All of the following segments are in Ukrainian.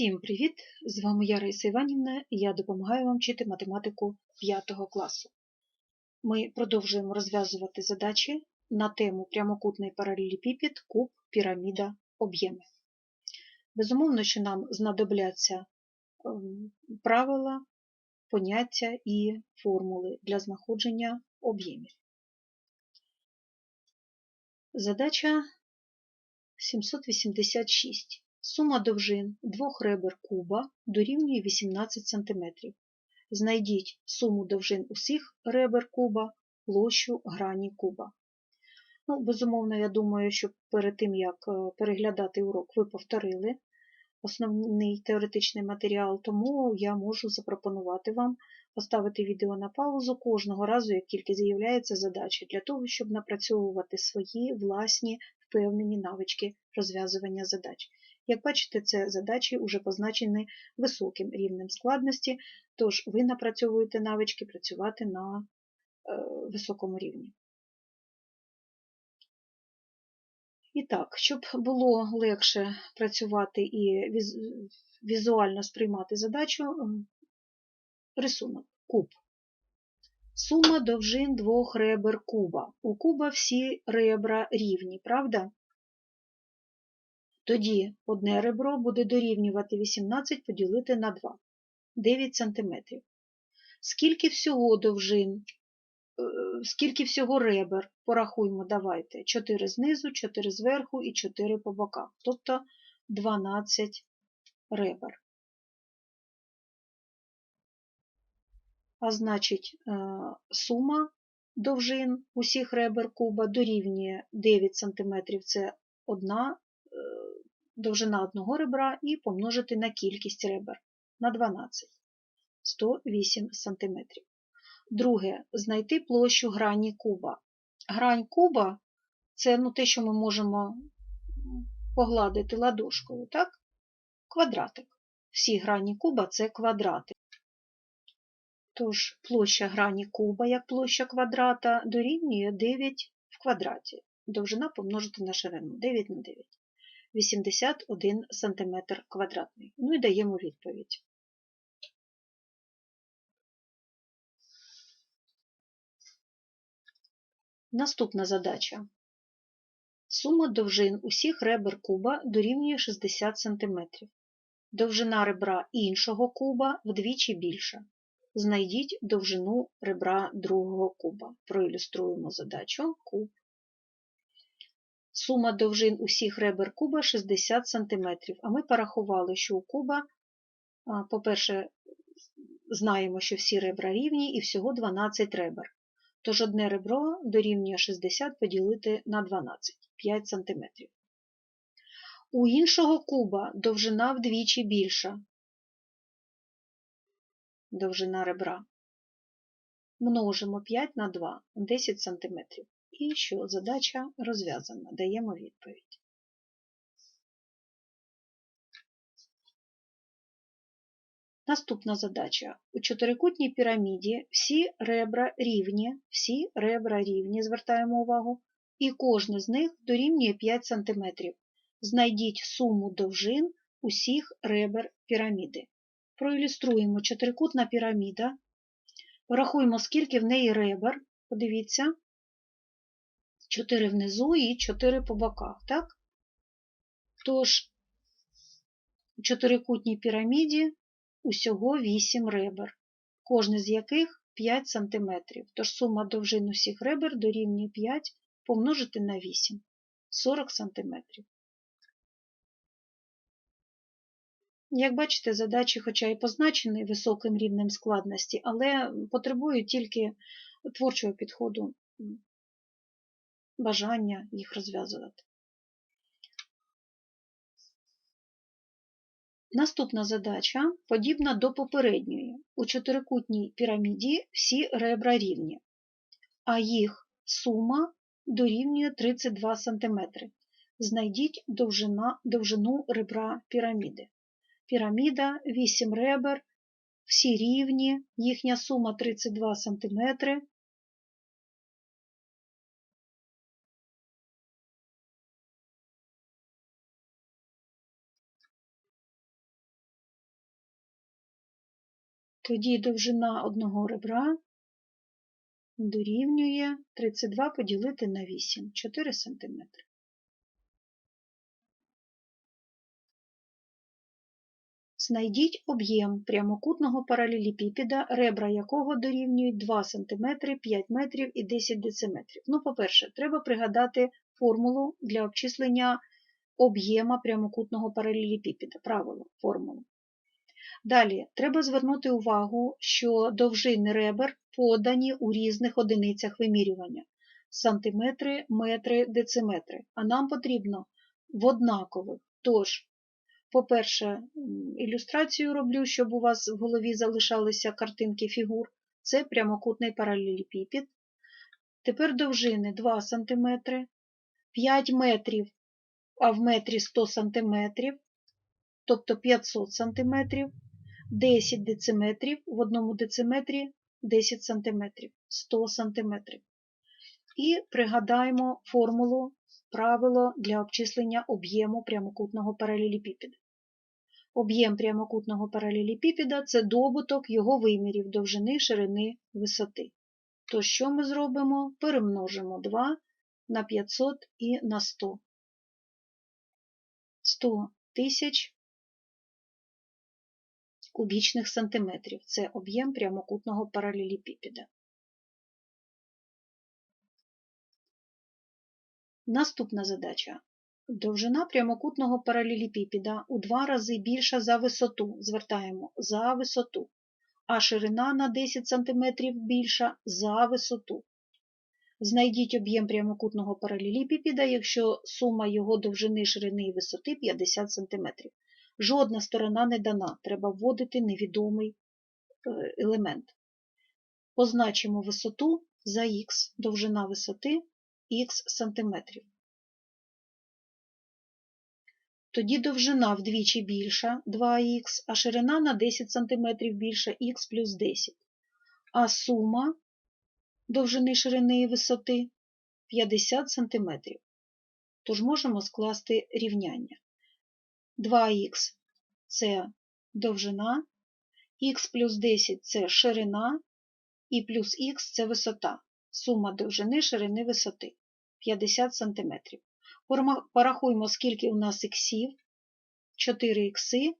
Всім привіт! З вами я Раїса Іванівна і я допомагаю вам вчити математику 5 класу. Ми продовжуємо розв'язувати задачі на тему прямокутний паралелепіпед, куб, піраміда, об'єми. Безумовно, що нам знадобляться ем, правила, поняття і формули для знаходження об'ємів. Задача 786. Сума довжин двох ребер куба дорівнює 18 см. Знайдіть суму довжин усіх ребер куба, площу грані куба. Ну, Безумовно, я думаю, що перед тим, як е, переглядати урок, ви повторили основний теоретичний матеріал, тому я можу запропонувати вам поставити відео на паузу кожного разу, як тільки з'являється задача, для того, щоб напрацьовувати свої власні впевнені навички розв'язування задач. Як бачите, це задачі вже позначені високим рівнем складності, тож ви напрацьовуєте навички працювати на е, високому рівні. І так, щоб було легше працювати і візуально сприймати задачу, рисунок куб. Сума довжин двох ребер куба. У куба всі ребра рівні, правда? Тоді одне ребро буде дорівнювати 18 поділити на 2 9 см. Скільки всього довжин, е, скільки всього ребер, порахуємо, давайте, 4 знизу, 4 зверху і 4 по боках, тобто 12 ребер. А значить, е, сума довжин усіх ребер куба дорівнює 9 см це одна довжина одного ребра і помножити на кількість ребер на 12 108 см. Друге, знайти площу грані куба. Грань куба це ну, те, що ми можемо погладити ладошкою, так? Квадратик. Всі грані куба це квадрати. Тож, площа грані куба, як площа квадрата, дорівнює 9 в квадраті. Довжина помножити на ширину 9 на 9. 81 см квадратний. Ну і даємо відповідь. Наступна задача. Сума довжин усіх ребер куба дорівнює 60 см. Довжина ребра іншого куба вдвічі більша. Знайдіть довжину ребра другого куба. Проілюструємо задачу куб Сума довжин усіх ребер куба 60 см. А ми порахували, що у куба, по-перше, знаємо, що всі ребра рівні і всього 12 ребер. Тож одне ребро дорівнює 60 поділити на 12 5 см. У іншого куба довжина вдвічі більша. Довжина ребра. Множимо 5 на 2 10 см і що задача розв'язана. Даємо відповідь. Наступна задача. У чотирикутній піраміді всі ребра рівні, всі ребра рівні, звертаємо увагу, і кожне з них дорівнює 5 см. Знайдіть суму довжин усіх ребер піраміди. Проілюструємо чотирикутна піраміда. Порахуємо, скільки в неї ребер. Подивіться, 4 внизу і 4 по боках, так? Тож, у чотирикутній піраміді усього 8 ребер, кожне з яких 5 см. Тож сума довжин усіх ребер дорівнює 5 помножити на 8 40 см. Як бачите, задачі, хоча і позначені високим рівнем складності, але потребують тільки творчого підходу бажання їх розв'язувати. Наступна задача подібна до попередньої. У чотирикутній піраміді всі ребра рівні, а їх сума дорівнює 32 см. Знайдіть довжина, довжину ребра піраміди. Піраміда 8 ребер, всі рівні, їхня сума 32 см. Тоді довжина одного ребра дорівнює 32 поділити на 8, 4 см. Знайдіть об'єм прямокутного паралелепіпеда, ребра якого дорівнюють 2 см, 5 метрів і 10 дециметрів. Ну, по-перше, треба пригадати формулу для обчислення об'єма прямокутного паралелепіпеда, правило, формулу. Далі, треба звернути увагу, що довжини ребер подані у різних одиницях вимірювання сантиметри, метри, дециметри. А нам потрібно в однакових. Тож, по-перше, ілюстрацію роблю, щоб у вас в голові залишалися картинки фігур. Це прямокутний паралелепіпед. Тепер довжини 2 см, 5 метрів, а в метрі 100 см, тобто 500 см, 10 дециметрів, в одному дециметрі 10 см, 100 см. І пригадаємо формулу правило для обчислення об'єму прямокутного паралелепіпеда. Об'єм прямокутного паралелепіпеда – це добуток його вимірів довжини, ширини, висоти. То що ми зробимо? Перемножимо 2 на 500 і на 100. 100 тисяч кубічних сантиметрів. Це об'єм прямокутного паралелепіпеда. Наступна задача. Довжина прямокутного паралелепіпеда у два рази більша за висоту. Звертаємо за висоту, а ширина на 10 см більша за висоту. Знайдіть об'єм прямокутного паралелепіпеда, якщо сума його довжини, ширини і висоти 50 см. Жодна сторона не дана, треба вводити невідомий е, елемент. Позначимо висоту за х, довжина висоти х сантиметрів. Тоді довжина вдвічі більша 2х, а ширина на 10 см більша х плюс 10. А сума довжини ширини і висоти 50 см. Тож можемо скласти рівняння. 2х це довжина, х плюс 10 це ширина, і плюс х це висота. Сума довжини ширини висоти 50 см. Порахуємо, скільки у нас іксів, 4 ікси,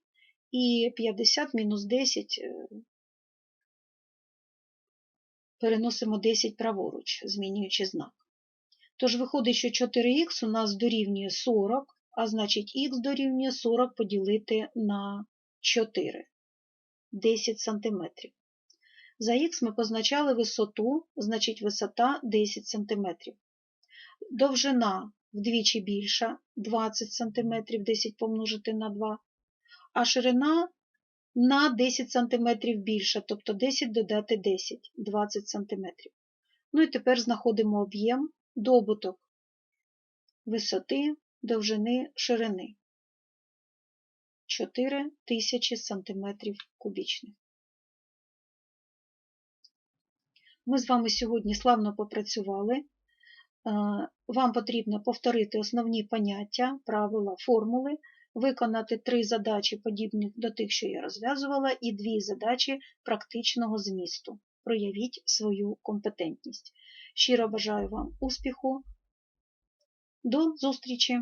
і 50 мінус 10 е, переносимо 10 праворуч, змінюючи знак. Тож виходить, що 4х у нас дорівнює 40, а значить х дорівнює 40 поділити на 4, 10 см. За х ми позначали висоту, значить висота 10 см. Довжина вдвічі більша 20 см, 10 помножити на 2, а ширина на 10 см більша, тобто 10 додати 10, 20 см. Ну і тепер знаходимо об'єм, добуток висоти, довжини, ширини 4 тисячі см кубічних. Ми з вами сьогодні славно попрацювали. Е, вам потрібно повторити основні поняття, правила, формули, виконати три задачі, подібні до тих, що я розв'язувала, і дві задачі практичного змісту. Проявіть свою компетентність. Щиро бажаю вам успіху. До зустрічі!